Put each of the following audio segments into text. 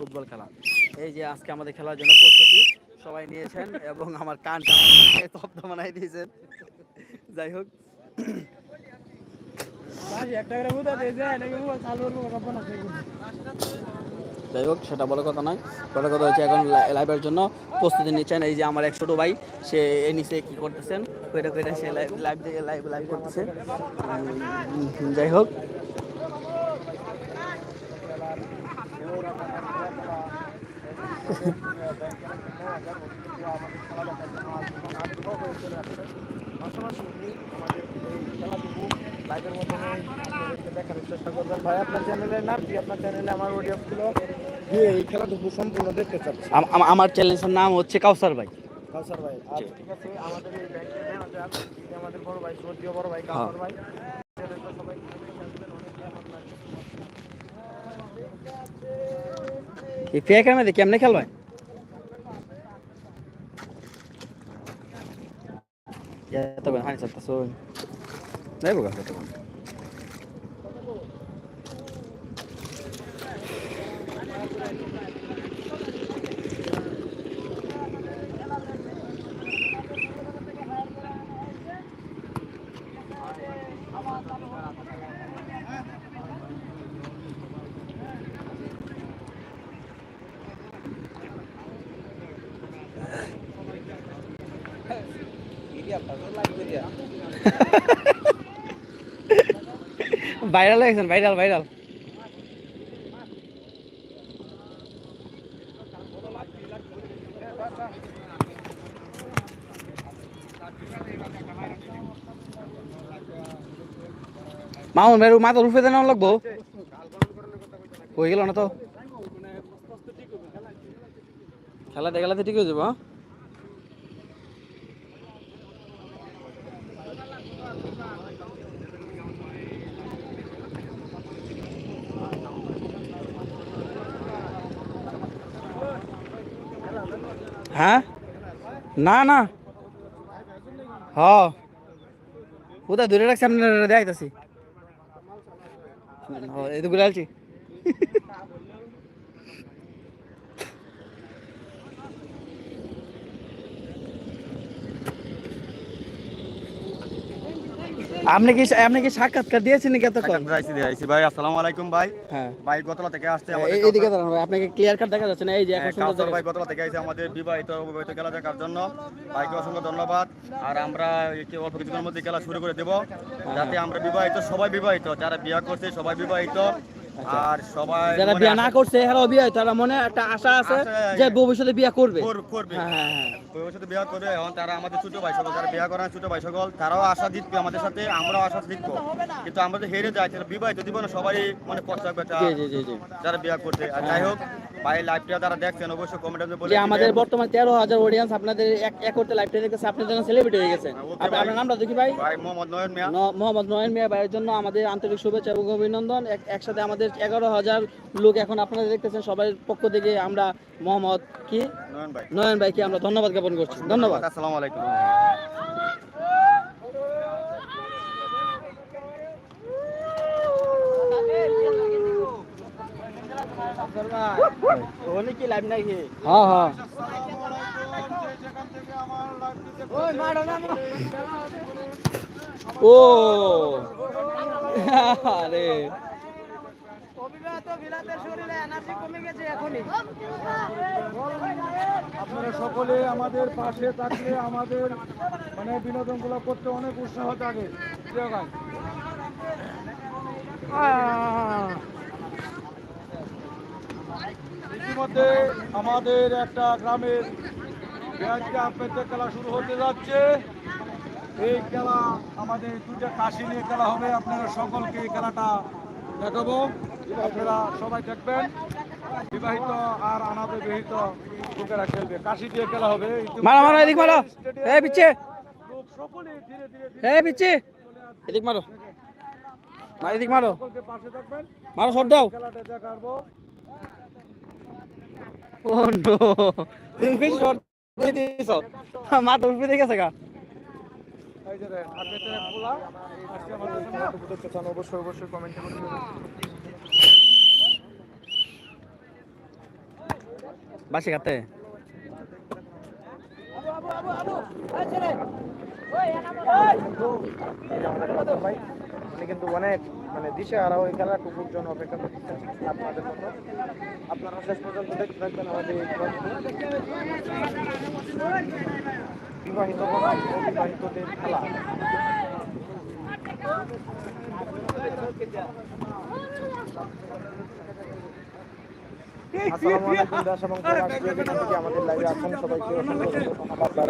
Football খেলা। এই যে আজকে আমাদের খেলার জন্য প্রস্তুতি সবাই নিয়েছেন এবং আমার কানটা তপ্ত বানাই দিয়েছেন। যাই হোক। যাই হোক সেটা বড় কথা নয়। বড় কথা হচ্ছে এখন লাইভের জন্য প্রস্তুতি নিচ্ছেন। এই যে আমার এক ছোট ভাই সে এ নিচে কী করতেছেন? কইটা কইটা সে লাইভ লাইভ লাইভ লাইভ করতেছে। যাই হোক। ভাই আপনার চ্যানেলের নাম কি আপনার চ্যানেলে আমার দিয়ে এই খেলাটুকু সম্পূর্ণ দেখতে চাচ্ছি আমার চ্যালেঞ্জের নাম হচ্ছে কাউসার ভাই। কাউসার ভাই আচ্ছা ঠিক আছে আমাদের এই ব্যাংকে বড় ভাই সৌদিও বড় ভাই কাউসার ভাই সবাই এই ফেকের মধ্যে কেমনে খেলবে এত বেন হানি চলতেছ নাই বগা কত ভাইরাল হয়ে গেছেন ভাইরাল ভাইরাল মামুন মেরু মাথা রুফে দেন লাগবো। হয়ে গেল না তো? খেলাতে খেলাতে ঠিক হয়ে যাব হ্যাঁ? না না। হ। কোথায়? দূরে রাখছি আপনার দেখতেছি এই তো ঘুরে আলছি আপনি কি আপনি কি সাক্ষাৎকার দিয়েছেন নাকি এতক্ষণ? আইসি আইসি ভাই আসসালামু আলাইকুম ভাই। হ্যাঁ। ভাই গতলা থেকে আসছে আমাদের এইদিকে দাঁড়ান ভাই, আপনাকে ক্লিয়ার কাট দেখা যাচ্ছে না এই যে এখন হ্যাঁ, সুন্দর ভাই গতলা থেকে আমাদের বিবাহিত অবিবাহিত খেলা দেখার জন্য। ভাইকে অসংখ্য ধন্যবাদ। আর আমরা অল্প কিছুদিনের মধ্যে খেলা শুরু করে দেব যাতে আমরা বিবাহিত সবাই বিবাহিত যারা বিয়ে করছে সবাই বিবাহিত। আর সবাই আচ্ছা। যারা বিয়ে না করছে বিয়ে তারা মনে একটা আশা আছে যে ভবিষ্যতে বিয়ে করবে। করবে। হ্যাঁ হ্যাঁ। ভবিষ্যতে বিয়ে করবে এখন তারা আমাদের ছোট ভাই সকল যারা বিয়ে করেন ছোট ভাই সকল তারাও আশা দিচ্ছে আমাদের সাথে আমরাও আশা দিচ্ছি কিন্তু আমরা যে হেরে যাই তাহলে বিবাহিত জীবনে সবাই মানে যারা বিয়ে আর যাই হোক ভাই লাইভটা যারা দেখছেন অবশ্যই কমেন্টে বলে আমাদের। বর্তমান তেরো হাজার অডিয়েন্স আপনাদের এক এক করতে লাইভটা দেখতেছে যখন সেলিব্রিটি হয়ে গেছে। হ্যাঁ। আপনার নামটা দেখি ভাই। ভাই মোহাম্মদ নয়ন মিয়া। মোহাম্মদ নয়ন মিয়া ভাইয়ের জন্য আমাদের আন্তরিক শুভেচ্ছা এবং অভিনন্দন। একসাথে আমাদের এগারো হাজার লোক এখন আপনারা দেখতেছেন সবার পক্ষ থেকে আমরা মোহাম্মদ কি? নয়ন ভাই। নয়ন ভাইকে আমরা ধন্যবাদ জ্ঞাপন করছি। ধন্যবাদ। আসসালামু আলাইকুম। কি লাইভ নাকি? হ্যাঁ হ্যাঁ। ও। আরে। আপনারা সকলে আমাদের পাশে থাকলে আমাদের মানে বিনোদনগুলো করতে অনেক উৎসাহ থাকে! ইতিমধ্যে আমাদের একটা গ্রামের কাপেতে খেলা শুরু হতে যাচ্ছে। এই খেলা আমাদের দুটা কাশি নিয়ে খেলা হবে। আপনারা সকলকে এই খেলাটা দেখাবো। আপনারা সবাই দেখবেন। বিবাহিত আর অনাবিবাহিত লোকেরা খেলবে। কাশি দিয়ে খেলা হবে। মারো মারো এদিক মারো। এই পিচ্ছে। এই পিচ্ছে। এদিক মারো। মার এদিক মারো। মারো শট দাও। খেলাটা দেখাবো। ও নো। তুমি শট দিয়ে দিছো মা তো উঠে দেখেছে গা। এই যে দেখেন, আজকের এক পোলা, আজকে আমাদের সঙ্গে চান, অবশ্যই অবশ্যই কমেন্টে বাসি খাতে কিন্তু অনেক মানে দিশে আর ওই খেলাটুকুর জন্য অপেক্ষা করতেছেন আপনাদের জন্য আপনারা শেষ পর্যন্ত দেখতে থাকবেন আমাদের। বিবাহিত বনাম অবিবাহিতদের খেলা। আমাদের লাইভে আছেন সবাইকে তার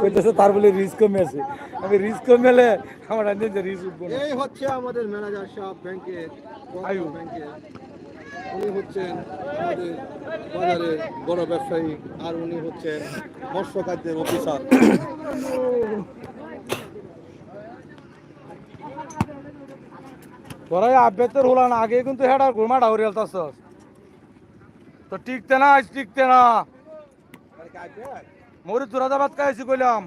কইতেছে তার বলে রিস্ক কমে আছে। আমি রিস্ক কমেলে আমার আনতে রিস্ক এই হচ্ছে আমাদের ম্যানেজার সাহেব ব্যাংকের। ব্যাংকের উনি হচ্ছেন আমাদের বাজারের বড় ব্যবসায়ী আর উনি হচ্ছেন মৎস্য খাদ্যের অফিসার। তোরা আব্বেতের হলা না আগে কিন্তু হেডার ঘুমা ডাউরি আলতাছস তো টিকতে না আজ টিকতে না। মরি তুরাদাবাদ কাইছি কইলাম।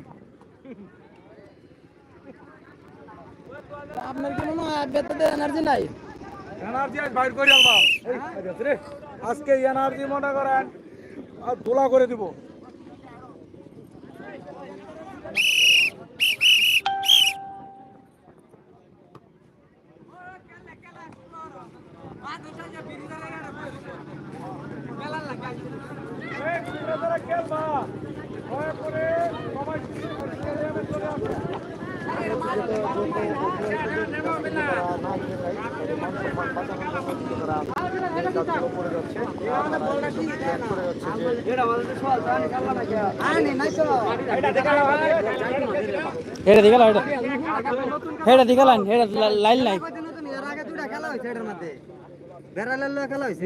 আপনার কোনো এনার্জি নাই? এনার্জি আজ বাইর করে এই আজকে এনার্জি মনে করেন আর দোলা করে দিব। হেডা দিকে লাইট হেডা। দিকে লাইন, হেডা লাইন দুটা খেলা হয়েছে এটার মধ্যে বেড়ালের খেলা হয়েছে